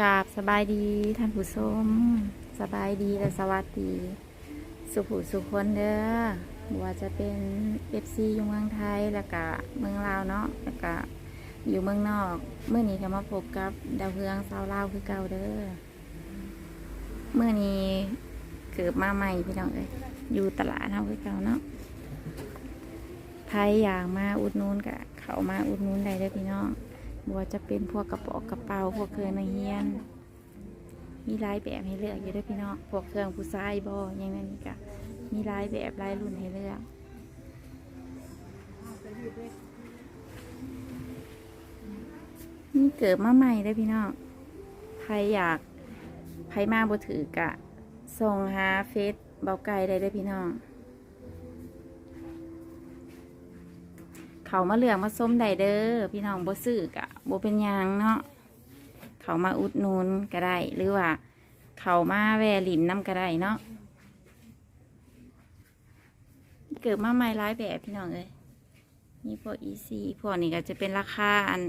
กราบสบายดีท่านผู้ชมสบายดีและสวัสดี สุขสุขคนเด้อบ่ว่าจะเป็นเอฟซีอยู่เมืองไทยแล้วก็เมืองลาวเนาะแล้วก็อยู่เมืองนอกเมื่อนี้ก็มาพบกับดาวเฮืองสาวลาวคือเก่าเด้อเมื่อนี้เกิดมาใหม่พี่น้องเอ้ยอยู่ตลาดเฮาคือเก่าเนาะใครอยากมาอุดนูนก็เขามาอุดนูนได้เด้อพี่น้อง บัวาจะเป็นพวกกระเป๋ากระเป๋าพวกเครื่องในเฮียน มีหลายแบบให้เลือกอยู่ด้วยพี่น้องพวกเครื่องผู้ชายบอยังนั่นนี่กะมีหลายแบบหลายรุ่นให้เลือกนี่เกิดมาใหม่เลยพี่น้องใครอยากใครมาบ่ถือกะส่งหาเฟซเบาไก่ได้เลยพี่น้อง เขามาเหลืองมาส้มไดเด้อพี่น้องบ่ซื้อกะ บ่เป็นยังเนาะเขามาอุดหนุนก็ได้ หรือว่า เขามาแวลินน้ำก็ได้เนาะเกิดมาใหม่ร้ายแบบพี่น้องเลยนี่พวกอีซีพวกนี้ก็จะเป็นราคาอัน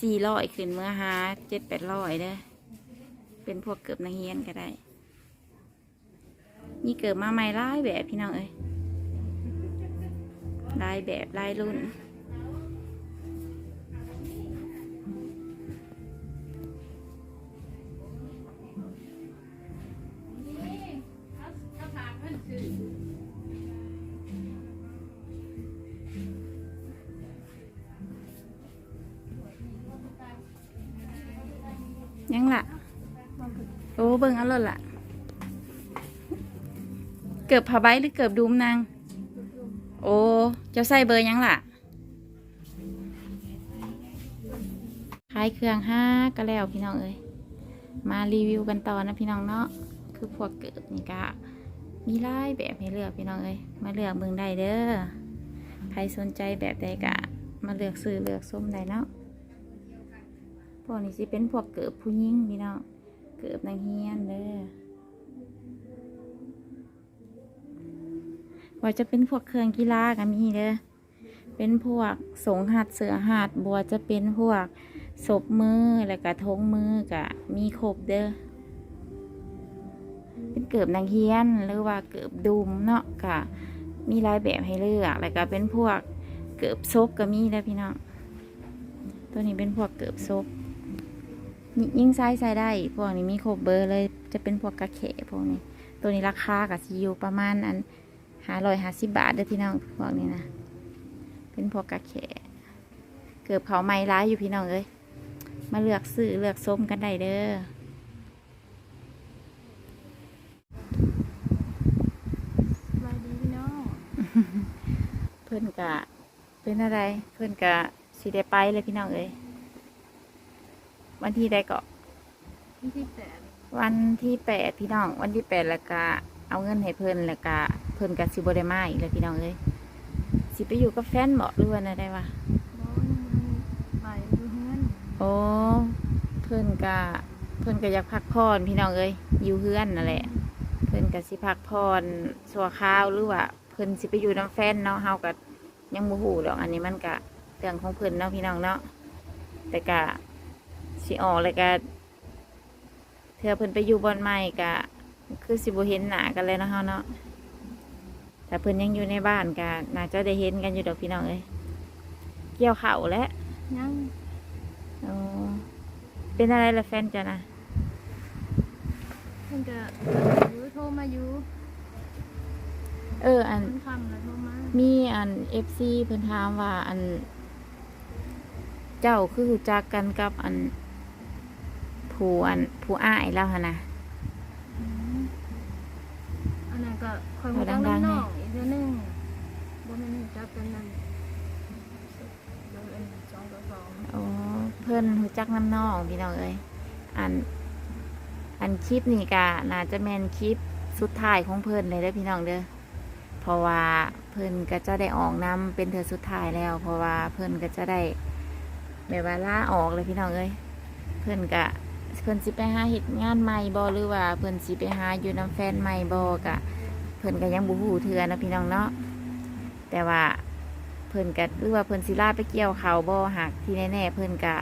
สี่ร้อยขึ้นเมื่อหาเจ็ดแปดร้อยเด้อเป็นพวกเกือบนังเฮียนก็ได้ นี่เกิดมาใหม่ร้ายแบบพี่น้องเอ้ยลายแบบลายรุ่น เบิ่งเอันลดล่ะ เกือบผ้าใบหรือเกือบดุมนาง โอ้เจ้าใส่เบอร์ยังล่ะขายเครื่องห้าก็แล้วพี่น้องเอ้ยมารีวิวกันต่อนะพี่น้องเนาะคือพวกเกิดนี่กะมีหลายแบบให้เลือกพี่น้องเอ้ยมาเลือกเบิ่งได้เด้อใครสนใจแบบใดกะ มาเลือกซื้อเลือกส้มได้เนาะพวกนี้สิเป็นพวกเกิดผู้หญิงพี่น้อง เกิดนางเฮียนเด้อว่าจะเป็นพวกเครื่องกีฬาก็มีเด้อเป็นพวกสงหัดเสือหัดบัวจะเป็นพวกศพมือแล้วก็ทงมือกะมีครบเด้อเป็นเกิบนางเฮียนหรือว่าเกิบดุมเนาะกะมีหลายแบบให้เลือกแล้วก็เป็นพวกเกิบซบก็มีเด้อพี่น้องตัวนี้เป็นพวกเกิบซบ ยิยิ่งไซส์ใส่ได้ พวกนี้มีครบเบอร์เลย จะเป็นพวกกระเขพวกนี้ ตัวนี้ราคากับซียูประมาณอันหาร้อยห้าสิบบาทเด้อพี่น้องพวกนี้นะ เป็นพวกกระเขเกือบเขาไม้ร้ายอยู่พี่น้องเอ้ยมาเลือกซื้อเลือกส้มกันได้เด้อสบายดีพี่น้องเพื่อนกะเป็นอะไร เพื่อนกะสีได้ไปเลยพี่น้องเอ้ย วันที่ได้ก็วันที่แปดวันที่แปดพี่น้อง วันที่แปดแล้วก็เอาเงินให้เพิ่นแล้วก็เพิ่นกับสิบได้มาอีกเลยพี่น้องเอ้ยสิไปอยู่กับแฟนบอกหรือว่าอะไรวะร้อนไปดูเฮือนโอ้เพิ่นกะเพิ่นก็อยากพักผ่อนพี่น้องเอ้ยอยู่เฮือนนั่นแหละ เพิ่นก็สิพักผ่อนชั่วคราวหรือว่าเพิ่นสิไปอยู่น้ำแฟนเนาะเฮาก็ยังบ่ฮู้ดอกอันนี้มันก็เรื่องของเพิ่นเนาะพี่น้องเนาะแต่ก็ สิออกแล้วก็เธอเพิ่นไปอยู่บอนใหม่ก็คือสิบ่เห็นหน้ากันเลยเนาะเฮาเนาะแต่เพิ่นยังอยู่ในบ้านก็น่าจะได้เห็นกันอยู่ดอกพี่น้องเอ้ยเกี่ยวข้าวแล้วยังอ๋อเป็นอะไรล่ะแฟนจ้ะนะเพิ่นก็อยู่โทรมาอยู่เออ อันเพิ่นคำแล้วโทรมา มีอันเอฟซีเพิ่นถามว่าอัน เจ้าคือรู้จักกันกับอัน ผู้อันผู้อ้ายแล้วหนนะอืมอันนั้นก็คอยเอามาตั้งดังๆน้ำให้น้องอีกเดือนหนึงบ่แม่นรู้จักกันนั่นเดือนอันสองต่อสองอ๋อเพิ่นรู้จักน้ำน้องพี่น้องเอ้ยอัน อันคลิปนี่กะน่าจะแม่นคลิปสุดท้ายของเพิ่นเลยเด้อพี่น้องเด้อเพราะว่าเพิ่นก็จะได้ออกนำเป็นเธอสุดท้ายแล้ว เพราะว่าเพิ่นก็จะได้แบบว่าลาออกเลยพี่น้องเอ้ยเพิ่นกะ เพิ่นสิไปหาเฮ็ดงานใหม่บ่หรือว่าเพิ่นสิไปหาอยู่น้ำแฟนใหม่บ่กะเพิ่นก็ยังบ่ฮู้เทื่อนะพี่น้องเนาะแต่ว่าเพิ่นก็หรือว่าเพิ่นสิลาไปเกี่ยวเขาบ่หักที่แน่ๆเพิ่นก็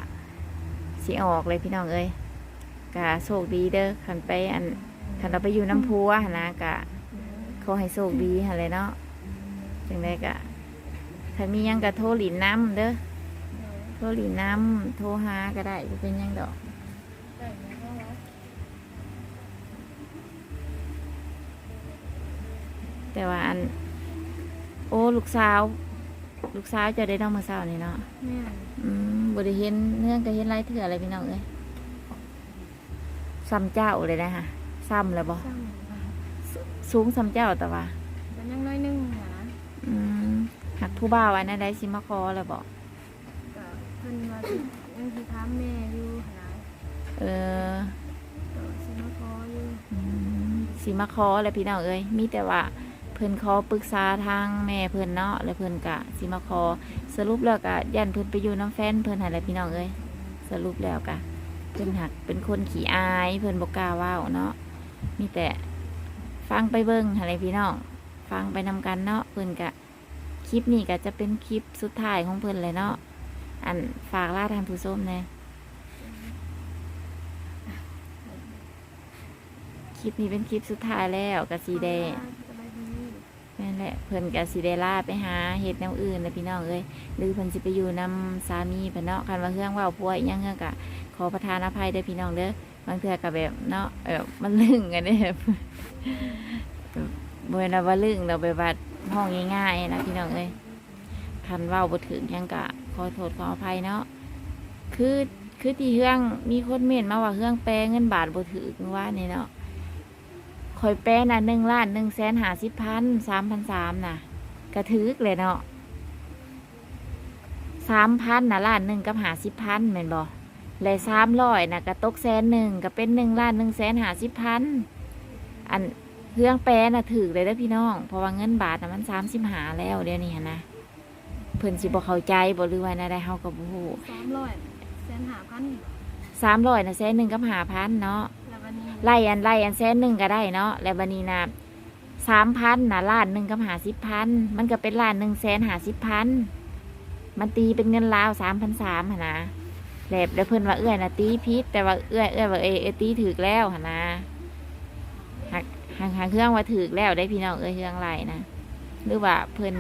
สิออกเลยพี่น้องเอ้ยกะโชคดีเด้อคันไปอันคันเราไปอยู่น้ำพัวนะกะขอให้โชคดีหั่นเลยเนาะจังได้กะถ้ามียังกะโทรหลินน้ำเด้อโทรหลินน้ำโทรหาก็ได้เป็นยังดอก แต่ว่าอัน โอ้ลูกสาว ลูกสาวจะได้น้องมาเศร้านี่เนาะแม่นอืมบริเห็นเนื่องก็เห็นไรเถื่ออะไรพี่น้องเอ้ยซ้ำเจ้าเลยนะฮะซ้ำเลยบ่ช่างค่ะสูงซ้ำเจ้าแต่ว่าแต่ยังน้อยหนึงนะอืมหักผู้บ่าวอันนั้นได้สิมาคอเลยบ่ก็เพิ่นว่าสิยังสิถามแม่อยู่หั่นนะ เออก็สิมาขออยู่อืมสิมาคอเลยพี่น้องเอ้ยมีแต่ว่าเพิ่นขอปรึกษาทางแม่เพิ่นเนาะแล้วเพิ่นกะสิมาคอสรุปแล้วกะยันเพิ่นไปอยู่น้ำแฟนเพิ่นหาแหละพี่น้องเอ้ยสรุปแล้วกะเพิ่นหักเป็นคนขี้อาย เพิ่นบ่กล้าเว้าเนาะมีแต่ฟังไปเบิ่งหาแหละพี่น้องฟังไปนำกันเนาะเพิ่นกะคลิปนี้ก็จะเป็นคลิปสุดท้ายของเพิ่นเลยเนาะอันฝากล่าทานผู้ชมแหน่ค ลิปนี้เป็นคลิปสุดท้ายแล้วกะสีแดงสบายดีนั่นแหละเพิ่นก็สิได้ลาไปหาเฮ็ดแนวอื่นนะพี่น้องเอ้ยหรือเพิ่นสิไปอยู่นำสามีเพิ่นเนาะคันว่าเรื่องเว้าพัวอีหยังเรื่องก็ขอประทานอภัยเด้อพี่น้องเด้อบางเทื่อก็แบบเนาะเออมันลึงกันเด้อบ่แม่นว่าลึงเราไปวัดห้องง่ายๆนะพี่น้องเอ้ยคันเว้าบ่ถึงหยังก็ขอโทษขออภัยเนาะคือคือที่เรื่องมีคนเม่นมาว่าเรื่องแปลเงินบาทบ่ถึงว่านี่เนาะ ข่อยแป้น่ะหนึ่งล้านหนึ่งแสนหาสิบพันสามพันสามน่ะ กระทึกเลยเนาะสามพันน่ะล้านหนึ่งกับหาสิบพันแม่นบ่เลยสามร้อยน่ะกระตกแสนหนึ่งก็เป็นหนึ่งล้านหนึ่งแสนหาสิบพันอันเครื่องแปรน่ะถือเลยเด้อพี่น้อง เพราะว่าเงินบาทน่ะมันสามสิบหาแล้วเดี๋ยวนี้หั้นนะเพิ่นสิบ่เข้าใจบ่หรือว่าแนวใดเฮาก็บ่ฮู้สามร้อยแสนหาพันสามร้อยน่ะแสนหนึ่งกับหาพันเนาะแล้ววันนี้ ไล่อันไล่อันแสนหนึ่งก็ได้เนาะแล้วบันนี้นะสามพันนะล้านหนึ่งกับหาสิบพันมันก็เป็นล้านหนึ่งแสนหาสิบพันมันตีเป็นเงินลาวสามพันสามนะแล้วแล้วเพิ่นว่าเอื้อยนะตีพิษแต่ว่าเอื้อยเอื้อยว่าเอเอตีถือแล้วนะหักหักหักเครื่องว่าถือแล้วได้พี่น้องเอ้ยเครื่องไรนะหรือว่าเพิ่น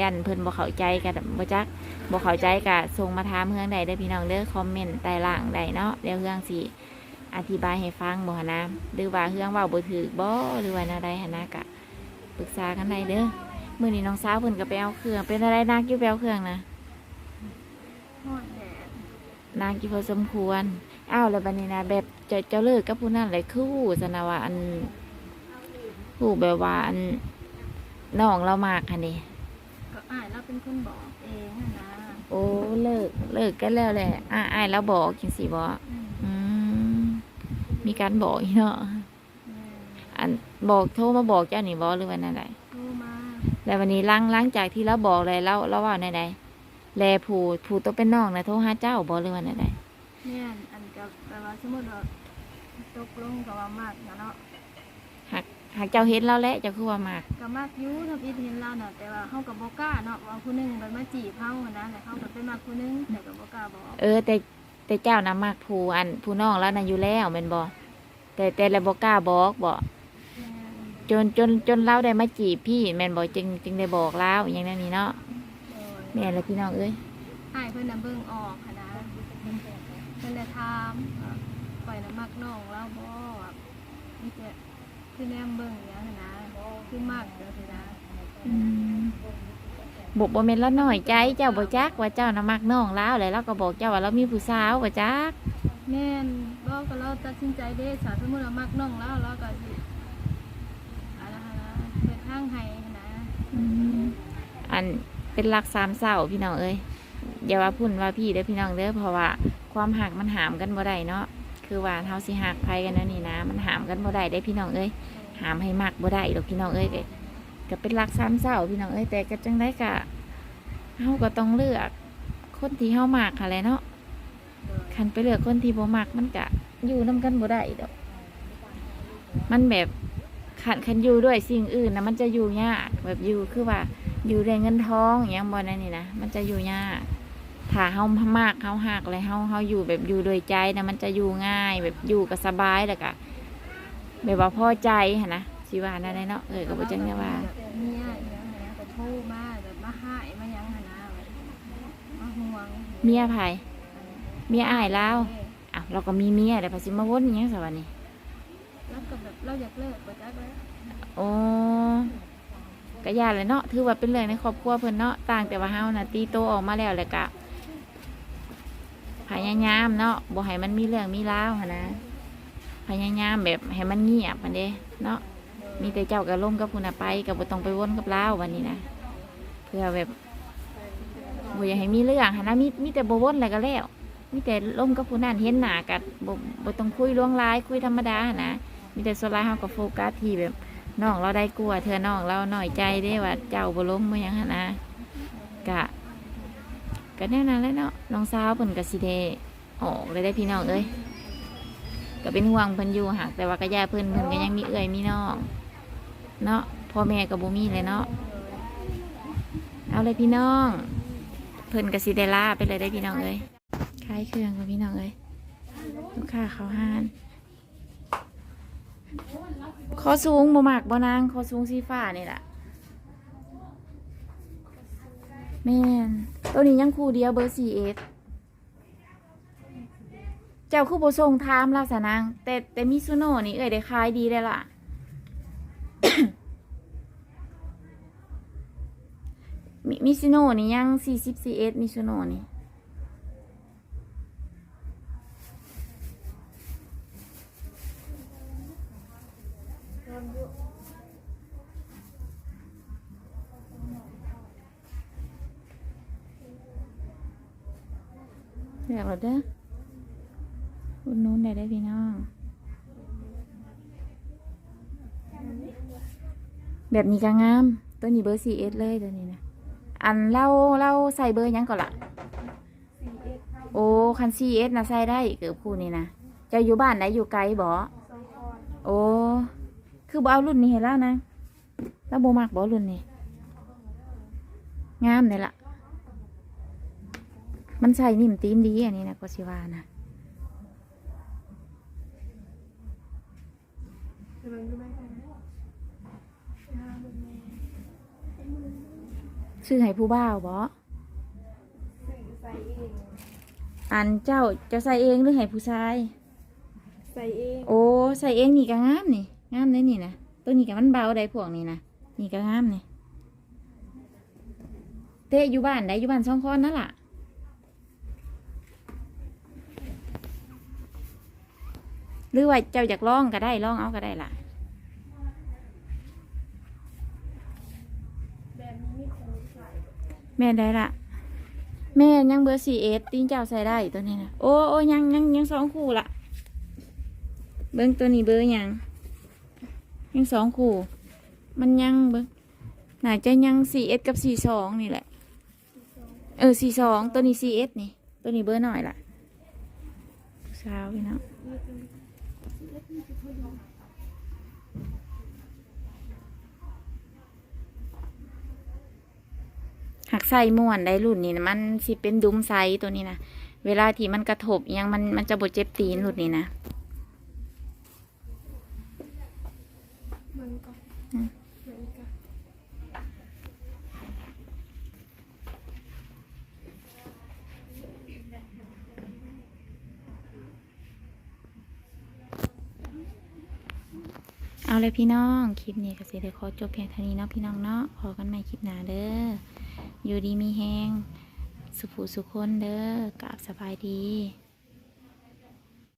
ยันเพิ่นบ่เข้าใจกันบ่จักบ่เข้าใจกะส่งมาถามเฮืองใดได้พี่น้องเด้อคอมเมนต์ใต้ล่างใดเนาะเดี๋ยวเฮืองสิ อธิบายให้ฟังบ่หั้นนะหรือว่าเรื่องเว่าบ่ถือบ่หรือว่าแนวใดหันนะกะปรึกษากันได้เด้อมื้อนี้น้องสาวเพิ่นก็ไปเอาเครื่อง เป็นอะไรนักอยู่ไปเอาเครื่องนะฮอดแดดนางกี่พอสมควรอ้าวแล้วบัดนี้นะแบบเจ้าเจ้าเลิกกับผู้นั้นเลยคือฮู้ซะนะว่าอันฮู้แบบว่าอันน้องเรามากค่ะนี่ก็อ้ายเราเป็นคนบอกเองหั่นนะโอ้เลิกเลิกกันแล้วแหละอ่าอ้ายแล้วบอกจังซี่บ่อืมอืม มีการบอกอีกเนาะแม่อันบอกโทรมาบอกเจ้านี่บ่หรือว่าแนวใดโทรมาแล้ววันนี้หล้างหล้างจากที่เราบอกเลยเราเราว่าในใดแลผูผูตัวเป็นน้องนะโทรหาเจ้าบอกเลยว่าในใดแม่นอันกับแปลว่าสมมุติว่าตกลงกับว่ามากนะเนาะหากหากเจ้าเห็นเราแล้วเจ้าคือว่ามากก็มากอยู่ถ้าพี่เห็นเราน่ะแต่ว่าเฮาก็บ่กล้าเนาะว่าผู้หนึงมันมาจีบเฮาหั้นนะแต่เฮาก็ไปมากผู้หนึงแต่ก็บ่กล้าบอกเออแต่ แต่เจ้านะมากผูอันผู้น้องแล้วนะอยู่แล้วแมันบอกแต่แต่ละบอกกล้าบอกบอกแม่นจนจนจนเราได้มาจีบพี่แมนบอกจึงจึงได้บอกเล่าอย่างนั้นนี่เนาะโดยแม่นและพี่น้องเอ้ยอ้ายเพิ่นน่ะเบิ่งออกหั้นนะเพิ่นเลยถามว่าปล่อยน่ะมักน้องเราบ่ว่ามีแต่คือแนมเบิ่งอย่างนั้นนะคือมักจังซี่นะ อืมบอกบ่แม่นละน้อยใจเจ้าบ่จักว่าเจ้านะมักน้องแล้วแล้วเราก็บอกเจ้าว่าเรามีผู้สาวบ่จักแม่นบ่ก็เราตัดสินใจเด้สาสมมุติว่ามักน้องเราเราก็สิอะไรนะเปิดทางให้หั้นนะอันเป็นรักสามเศร้าพี่น้องเอ้ยอย่าว่าพุ่นว่าพี่เด้อพี่น้องเด้อเพราะว่าความหักมันหามกันบ่ได้เนาะคือว่าเฮาสิหักใครกันนะนี่นะ มันหามกันบ่ได้ได้พี่น้องเอ้ยหามให้มักบ่ได้ดอกพี่น้องเอ้ย ก็เป็นรักสามเศร้าพี่น้องเอ้ยแต่ก็จังได้กะเฮาก็ต้องเลือก คนที่เฮามักค่ะแหละเนาะคันไปเลือกคนที่บ่มักมันก็อยู่นํกันบ่ได้ดอกมันแบบขันคันอยู่ด้วยสิ่งอื่นนะมันจะอยู่ยากแบบอยู่คือว่า อยู่ได้เงินทองอย่างบ่นั่นนี่นะมันจะอยู่ยากถ้าเฮามากเฮาหักเลยเฮาเฮาอยู่แบบอยู่โดยใจนะมันจะอยู่ง่าย แบบอยู่ก็สบายแล้วก็แบบว่าพอใจนะสิว่านั่นเนาะเอ้ยก็บ่จังได้ว่า เมียไผเมียอ้ายแล้วอ้าวเราก็มีเมียแต่ภาสิมาวนอหยังซะวันนี้แล้วก็แบบเราอยากเลิกบ่จักแล้วโอ้ก็ย่าเลยเนาะถือว่าเป็นเรื่องในครอบครัวเพิ่นเนาะต่างแต่ว่าเฮาน่ะตีโตออกมาแล้วแหละกะพยายามเนาะบ่ให้มันมีเรื่องมีราวหันนะพยายามแบบให้มันเงียบมันเด้เนาะมีแต่เจ้ากับลมกับคุณน่ะไปกับบ่ต้องไปวนกับลาววันนี้นะเพื่อแบบ บ่อยากให้มีเรื่องหันนะมีมีแต่บ่วนอะไรก็แล้วมีแต่ลมกับผู้นั้นเห็นหนากันบ่บ่ต้องคุยล่วงลายคุยธรรมดาหันนะมีแต่สลายเฮาก็โฟกัสที่แบบน้องเราได้กลัวเธอน้องเราหน่อยใจได้ว่าเจ้าบ่ล้มมายังหันนะกะกะแน่นอนแล้วเนาะน้องสาวเพิ่นก็สิได้ออกเลยได้พี่น้องเอ้ยก็เป็นห่วงเพิ่นอยู่หากแต่ว่ากระยาเพิ่นเพิ่นก็ยังมีเอื้อยมีน้องเนาะพ่อแม่ก็บ่มีเลยเนาะเอาเลยพี่น้อง เพิ่นก็สิได้ลาไปเลยได้พี่น้องเอ้ยขายเครื่องกับพี่น้องเอ้ยลูกค้าเขาห้านคอสูงบ่มากบ่นางคอสูงสีฟ้านี่แหละแม่นตัวนี้ยังคู่เดียวเบอร์สี่เอสเจ้าคู่บ่ส่งถามเราสะนางแต่แต่มิซุโน่นี่เอ้ยได้ขายดีเลยล่ะ มิมิซุโน่นี่ยังสี่สิบสี่เอสมิซุโน่นี่เลือกเราเด้ออุดหนู้นได้ได้พี่น้อง แบบนี้ก็งาม ตัวนี้เบอร์ 4S เลยตัวนี้นะ อันเราเราใส่เบอร์หยังก่อนละโอ้คัน 4S นะใส่ได้เกือบคู่นี่นะเจะอยู่บ้านไหนอยู่ไกลบ่โอ้คือบ่เอารุ่นนี้ให้แล้วนะแล้วโบมักบ่รุ่นนี้งามเลยล่ะ มันใส่นิ่มตีนดีอันนี้นะก็ชิวานะ ชื่อให้ผู้บ่าวบออันเจ้าจะใส่เองหรือให้ผู้ชาย ใส่เอง โอ้ใส่เองนี่ก็งามนี่งามเลยนี่นะตัวนี้ก็มันเบาได้พวกนี้นะนี่ก็งามนี่เตะอยู่บ้านได้อยู่บ้านสองคนนั่นล่ะหรือว่าเจ้าอยากลองก็ได้ลองเอาก็ได้ล่ะ แบบนี้ไม่คงใส่ แม่ได้ละแม่ยังเบอร์สี่เอสตีนเจ้าใส่ได้ตัวนี้นะโอ้โอ้ยังยังยังสองคู่ละเบิ้งตัวนี้เบอร์ยังยังสองคู่ มันยังเบิ้งน่าจะยังสี่เอสกับสี่สองนี่แหละ เออสี่สองตัวนี้สี่เอสนี่ ตัวนี้เบอร์หน่อยละสาวพี่น้อง หักใส่ม่วนได้รุ่นนี้นะมันสิเป็นดุมไซส์ตัวนี้นะเวลาที่มันกระทบยังมันมันจะบดเจ็บตีนรุ่นนี้นะเอาเลยพี่น้อง คลิปนี้ก็สิได้ขอจบเพียงเท่านี้เนาะพี่น้องเนาะพอกันใหม่คลิปหน้าเด้อ อยู่ดีมีแฮงสุขสุขคนเด้อกราบสบายดี